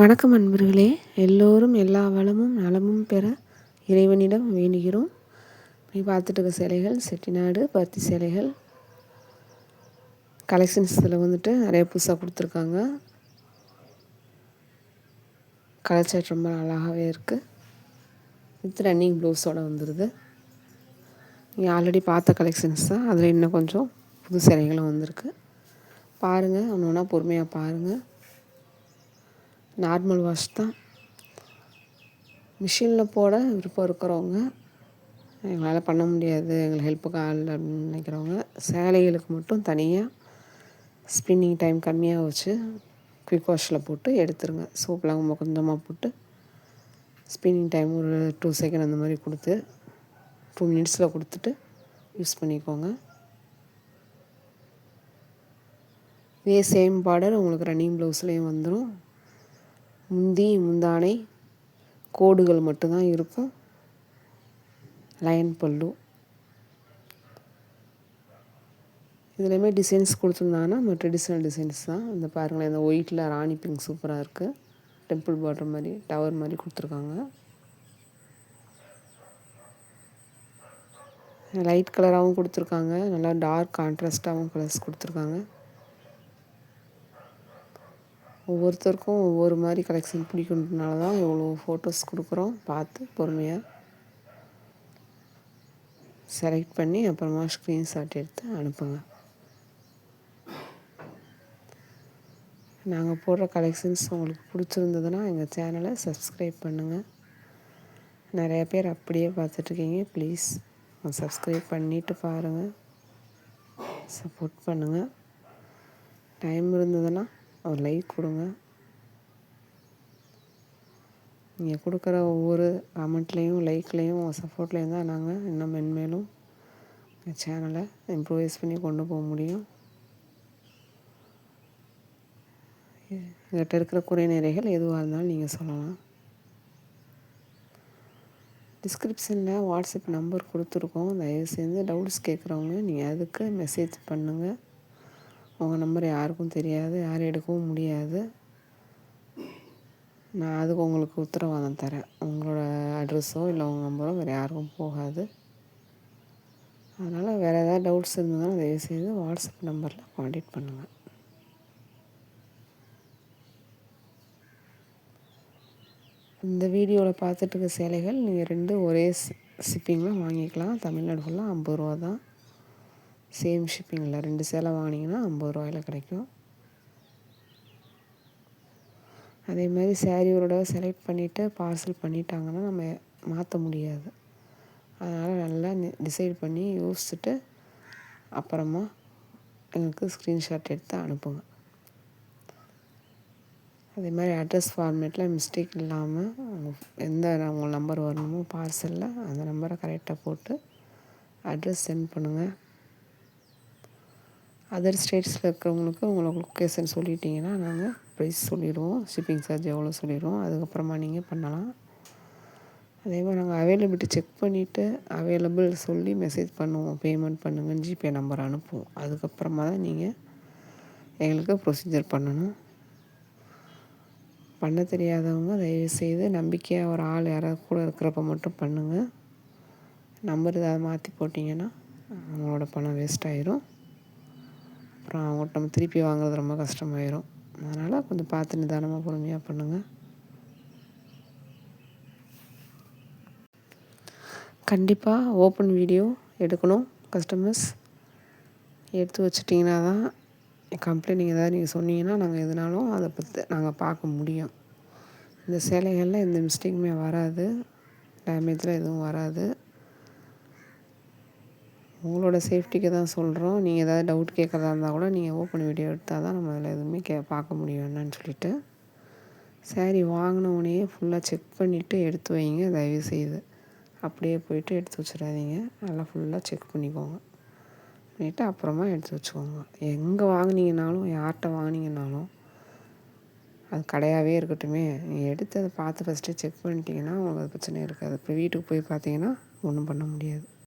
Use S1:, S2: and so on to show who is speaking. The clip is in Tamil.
S1: வணக்கம் அன்பர்களே. எல்லோரும் எல்லா வளமும் நலமும் பெற இறைவனிடம் வேண்டுகிறோம். இப்படி பார்த்துட்டு இருக்க சிலைகள் செட்டிநாடு பருத்தி சேலைகள். கலெக்ஷன்ஸில் வந்துட்டு நிறைய புதுசாக கொடுத்துருக்காங்க. கலர் ரொம்ப அழகாகவே இருக்குது வித் ரன்னிங் ப்ளவுஸோடு வந்துடுது நீங்கள் ஆல்ரெடி பார்த்த கலெக்ஷன்ஸ் தான். அதில் இன்னும் கொஞ்சம் புது சேலைகளும் வந்திருக்கு. பாருங்கள் ஒன்று ஒன்றா பொறுமையாக பாருங்கள் நார்மல் வாஷ் தான். மிஷினில் போட விருப்பம் இருக்கிறவங்க எங்களால் பண்ண முடியாது எங்களுக்கு ஹெல்ப்புக்கு ஆள் அப்படின்னு நினைக்கிறவங்க சேலைகளுக்கு மட்டும் தனியாக ஸ்பின்னிங் டைம் கம்மியாக வச்சு குயிக் வாஷில் போட்டு எடுத்துருங்க. சோப்பெலாம் ரொம்ப கொஞ்சமாக போட்டு ஸ்பின்னிங் டைம் ஒரு டூ செகண்ட் அந்த மாதிரி கொடுத்து டூ மினிட்ஸில் கொடுத்துட்டு யூஸ் பண்ணிக்கோங்க. இதே சேம் பார்டர் உங்களுக்கு ரன்னிங் ப்ளவுஸ்லேயும் வந்துடும் முந்தி முந்தானை கோடுகள் மட்டும்தான் இருக்கும். லைன் பல்லு இதுலேயுமே டிசைன்ஸ் கொடுத்துருந்தாங்கன்னா நம்ம ட்ரெடிஷ்னல் டிசைன்ஸ் தான். இந்த பாருங்களேன் இந்த ஒயிட்டில் ராணி பிங்க் சூப்பராக இருக்குது டெம்பிள் பார்டர் மாதிரி டவர் மாதிரி கொடுத்துருக்காங்க. லைட் கலராகவும் கொடுத்துருக்காங்க. நல்லா டார்க் கான்ட்ராஸ்டாகவும் கலர்ஸ் கொடுத்துருக்காங்க. ஒவ்வொருத்தருக்கும் ஒவ்வொரு மாதிரி கலெக்ஷன் பிடிக்குன்றனால தான் இவ்வளோ ஃபோட்டோஸ் கொடுக்குறோம். பார்த்து பொறுமையாக செலக்ட் பண்ணி அப்புறமா ஸ்க்ரீன்ஷாட் எடுத்து அனுப்புங்க. நாங்கள் போடுற கலெக்ஷன்ஸ் உங்களுக்கு பிடிச்சிருந்ததுன்னா எங்கள் சேனலை சப்ஸ்கிரைப் பண்ணுங்கள் நிறைய பேர் அப்படியே பார்த்துட்ருக்கீங்க. ப்ளீஸ் சப்ஸ்கிரைப் பண்ணிவிட்டு பாருங்கள் சப்போர்ட் பண்ணுங்கள் டைம் இருந்ததுன்னா ஒரு லைக் கொடுங்க. நீங்கள் கொடுக்குற ஒவ்வொரு கமெண்ட்லேயும் லைக்லேயும் உங்கள் சப்போர்ட்லேயும் தான் நாங்கள் இன்னும் மென்மேலும் சேனலை இம்ப்ரூவைஸ் பண்ணி கொண்டு போக முடியும். எங்கிட்ட இருக்கிற குறைநிறைகள் எதுவாக இருந்தாலும் நீங்கள் சொல்லலாம். டிஸ்கிரிப்ஷனில் வாட்ஸ்அப் நம்பர் கொடுத்துருக்கோம். தயவு செஞ்சு டவுட்ஸ் கேட்குறவங்க நீங்கள் அதுக்கு மெசேஜ் பண்ணுங்கள் உங்கள் நம்பர் யாருக்கும் தெரியாது யாரும் எடுக்கவும் முடியாது. நான் அதுக்கு உங்களுக்கு உத்தரவாதம் தரேன். உங்களோட அட்ரஸோ இல்லை உங்கள் நம்பரோ வேறு யாருக்கும் போகாது. அதனால் வேறு ஏதாவது டவுட்ஸ் இருந்ததுன்னா தயவுசெய்து வாட்ஸ்அப் நம்பரில் காண்டாக்ட் பண்ணுங்கள் இந்த வீடியோவில் பார்த்துட்டு இருக்க சேலைகள் நீங்கள் ரெண்டு ஒரே ஷிப்பிங்கில் வாங்கிக்கலாம். தமிழ்நாடு ஃபுல்லாக ஐம்பது ரூபா தான் சேம் ஷிப்பிங்கில் ரெண்டு சேலை வாங்கினீங்கன்னா ஐம்பது ரூபாயில் கிடைக்கும். அதே மாதிரி சேரீ ஒரு தடவை செலக்ட் பண்ணிவிட்டு பார்சல் பண்ணிட்டாங்கன்னா நம்ம மாற்ற முடியாது. அதனால் நல்லா டிசைட் பண்ணி யோசிச்சுட்டு அப்புறமா எங்களுக்கு ஸ்க்ரீன்ஷாட் எடுத்து அனுப்புங்க. அதே மாதிரி அட்ரஸ் ஃபார்மேட்டில் மிஸ்டேக் இல்லாமல் எந்த உங்கள் நம்பர் வரணுமோ பார்சலில் அந்த நம்பரை கரெக்டாக போட்டு அட்ரஸ் சென்ட் பண்ணுங்கள் அதர் ஸ்டேட்ஸில் இருக்கிறவங்களுக்கு உங்களை லொக்கேஷன் சொல்லிட்டீங்கன்னா நாங்கள் ப்ரைஸ் சொல்லிடுவோம். ஷிப்பிங் சார்ஜ் எவ்வளோ சொல்லிடுவோம். அதுக்கப்புறமா நீங்கள் பண்ணலாம். அதே மாதிரி நாங்கள் அவைலபிலிட்டி செக் பண்ணிவிட்டு அவைலபிள் சொல்லி மெசேஜ் பண்ணுவோம். பேமெண்ட் பண்ணுங்கன்னு ஜிபே நம்பர் அனுப்புவோம். அதுக்கப்புறமா தான் நீங்கள் எங்களுக்கு ப்ரொசீஜர் பண்ணணும். பண்ண தெரியாதவங்க தயவுசெய்து நம்பிக்கையாக ஒரு ஆள் யாராவது கூட இருக்கிறப்ப மட்டும் பண்ணுங்கள் நம்பர் ஏதாவது மாற்றி போட்டிங்கன்னா அவங்களோட பணம் வேஸ்ட் ஆயிரும். அப்புறம் அவங்கள்ட்ட நம்ம திருப்பி வாங்குறது ரொம்ப கஷ்டமாயிரும். அதனால் கொஞ்சம் பார்த்து நிதானமாக பொறுமையாக பண்ணுங்கள் கண்டிப்பாக ஓப்பன் வீடியோ எடுக்கணும். கஸ்டமர்ஸ் எடுத்து வச்சிட்டிங்கன்னா தான் கம்ப்ளைண்ட் ஏதாவது நீங்கள் சொன்னீங்கன்னா நாங்கள் எதுனாலும் அதை பற்றி நாங்கள் பார்க்க முடியும். இந்த சேலைகளில் எந்த மிஸ்டேக்குமே வராது. டேமேஜில் எதுவும் வராது. உங்களோட சேஃப்டிக்கு தான் சொல்கிறோம் நீங்கள் ஏதாவது டவுட் கேட்குறதா இருந்தால் கூட நீங்கள் ஓப்பன் வீடியோ எடுத்தால் தான் நம்ம அதில் எதுவுமே கே பார்க்க முடியும் என்னன்னு சொல்லிவிட்டு வாங்கின உடனே ஃபுல்லாக செக் பண்ணிவிட்டு எடுத்து வைங்க தயவு செய்து அப்படியே போயிட்டு எடுத்து வச்சிடாதீங்க. நல்லா ஃபுல்லாக செக் பண்ணிக்கோங்க. பண்ணிவிட்டு அப்புறமா எடுத்து வச்சுக்கோங்க. எங்கே வாங்கினீங்கனாலும் யார்கிட்ட வாங்கினீங்கனாலும் அது கடையாகவே இருக்கட்டுமே. நீங்கள் எடுத்து அதை பார்த்து ஃபஸ்ட்டு செக் பண்ணிட்டீங்கன்னா உங்களுக்கு அது பிரச்சனை இருக்காது. இப்போ வீட்டுக்கு போய் பார்த்தீங்கன்னா ஒன்றும் பண்ண முடியாது.